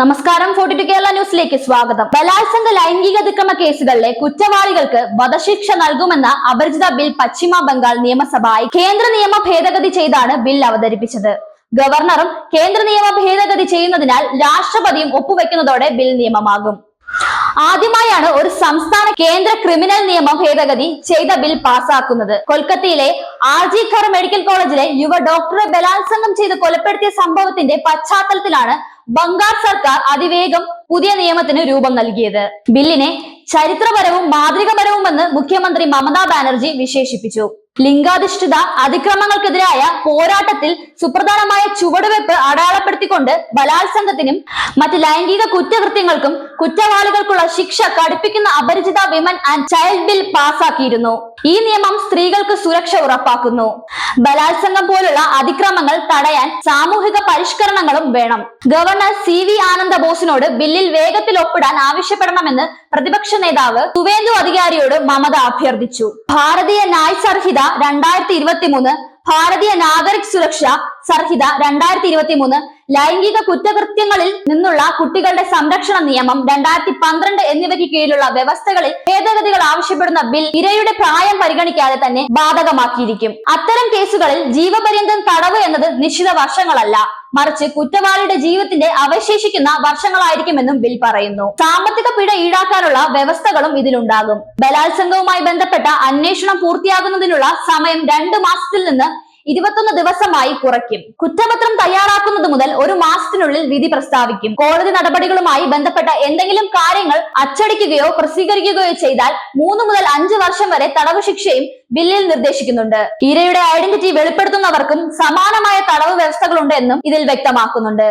നമസ്കാരം forty to Kerala ന്യൂസിലേക്ക് സ്വാഗതം. ബലാത്സംഗ ലൈംഗിക അതിക്രമ കേസുകളിലെ കുറ്റവാളികൾക്ക് വധശിക്ഷ നൽകുമെന്ന അപരിചിത ബിൽ പശ്ചിമ ബംഗാൾ നിയമസഭ കേന്ദ്ര നിയമ ഭേദഗതി ചെയ്താണ് ബിൽ അവതരിപ്പിച്ചത്. ഗവർണറും കേന്ദ്ര നിയമ ഭേദഗതി ചെയ്യുന്നതിനാൽ രാഷ്ട്രപതിയും ഒപ്പുവെക്കുന്നതോടെ ബിൽ നിയമമാകും. ആദ്യമായാണ് ഒരു സംസ്ഥാന കേന്ദ്ര ക്രിമിനൽ നിയമ ഭേദഗതി ചെയ്ത ബിൽ പാസാക്കുന്നത്. കൊൽക്കത്തയിലെ ആർ ജി ഖർ മെഡിക്കൽ കോളേജിലെ യുവ ഡോക്ടറെ ബലാത്സംഗം ചെയ്ത് കൊലപ്പെടുത്തിയ സംഭവത്തിന്റെ പശ്ചാത്തലത്തിലാണ് ബംഗാൾ സർക്കാർ അതിവേഗം പുതിയ നിയമത്തിന് രൂപം നൽകിയത്. ബില്ലിനെ ചരിത്രപരവും മാതൃകപരവുമെന്ന് മുഖ്യമന്ത്രി മമതാ ബാനർജി വിശേഷിപ്പിച്ചു. ലിംഗാധിഷ്ഠിത അതിക്രമങ്ങൾക്കെതിരായ പോരാട്ടത്തിൽ സുപ്രധാനമായ ചുവടുവെപ്പ് അടയാളപ്പെടുത്തിക്കൊണ്ട് ബലാത്സംഗത്തിനും മറ്റ് ലൈംഗിക കുറ്റകൃത്യങ്ങൾക്കും കുറ്റവാളികൾക്കുള്ള ശിക്ഷ കടുപ്പിക്കുന്ന Aparajita women and child bill പാസാക്കിയിരുന്നു. ഈ നിയമം സ്ത്രീകൾക്ക് സുരക്ഷ ഉറപ്പാക്കുന്നു. ബലാത്സംഗം പോലുള്ള അതിക്രമങ്ങൾ തടയാൻ സാമൂഹിക പരിഷ്കരണങ്ങളും വേണം. ഗവർണർ സി വി ആനന്ദ ബോസിനോട് ബില്ലിൽ വേഗത്തിൽ ഒപ്പിടാൻ ആവശ്യപ്പെടണമെന്ന് പ്രതിപക്ഷ നേതാവ് സുവേന്ദു അധികാരിയോട് മമത അഭ്യർത്ഥിച്ചു. ഭാരതീയ നായ് സർഹിത രണ്ടായിരത്തി ഇരുപത്തി മൂന്ന് ഭാരതീയ നാഗരിക് സുരക്ഷ സർഹിത രണ്ടായിരത്തി ഇരുപത്തി മൂന്ന് ലൈംഗിക കുറ്റകൃത്യങ്ങളിൽ നിന്നുള്ള കുട്ടികളുടെ സംരക്ഷണ നിയമം രണ്ടായിരത്തി പന്ത്രണ്ട് എന്നിവയ്ക്ക് കീഴിലുള്ള വ്യവസ്ഥകളിൽ ഭേദഗതികൾ ആവശ്യപ്പെടുന്ന ബിൽ ഇരയുടെ പ്രായം പരിഗണിക്കാതെ തന്നെ ബാധകമാക്കിയിരിക്കും. അത്തരം കേസുകളിൽ ജീവപര്യന്തം തടവ് എന്നത് നിശ്ചിത വർഷങ്ങളല്ല. മറിച്ച് കുറ്റവാളിയുടെ ജീവിതത്തിന്റെ അവശേഷിക്കുന്ന വർഷങ്ങളായിരിക്കുമെന്നും ബിൽ പറയുന്നു. സാമ്പത്തിക പിഴ ഈടാക്കാനുള്ള വ്യവസ്ഥകളും ഇതിലുണ്ടാകും. ബലാത്സംഗവുമായി ബന്ധപ്പെട്ട അന്വേഷണം പൂർത്തിയാകുന്നതിനുള്ള സമയം രണ്ട് മാസത്തിൽ നിന്ന് ഇരുപത്തൊന്ന് ദിവസമായി കുറയ്ക്കും. കുറ്റപത്രം തയ്യാറാക്കുന്നത് മുതൽ ഒരു മാസത്തിനുള്ളിൽ വിധി പ്രസ്താവിക്കും. കോടതി നടപടികളുമായി ബന്ധപ്പെട്ട എന്തെങ്കിലും കാര്യങ്ങൾ അച്ചടിക്കുകയോ പ്രസിദ്ധീകരിക്കുകയോ ചെയ്താൽ മൂന്ന് മുതൽ അഞ്ച് വർഷം വരെ തടവ് ശിക്ഷയും ബില്ലിൽ നിർദ്ദേശിക്കുന്നുണ്ട്. ഇരയുടെ ഐഡന്റിറ്റി വെളിപ്പെടുത്തുന്നവർക്കും സമാനമായ തടവ് വ്യവസ്ഥകളുണ്ട് എന്നും ഇതിൽ വ്യക്തമാക്കുന്നുണ്ട്.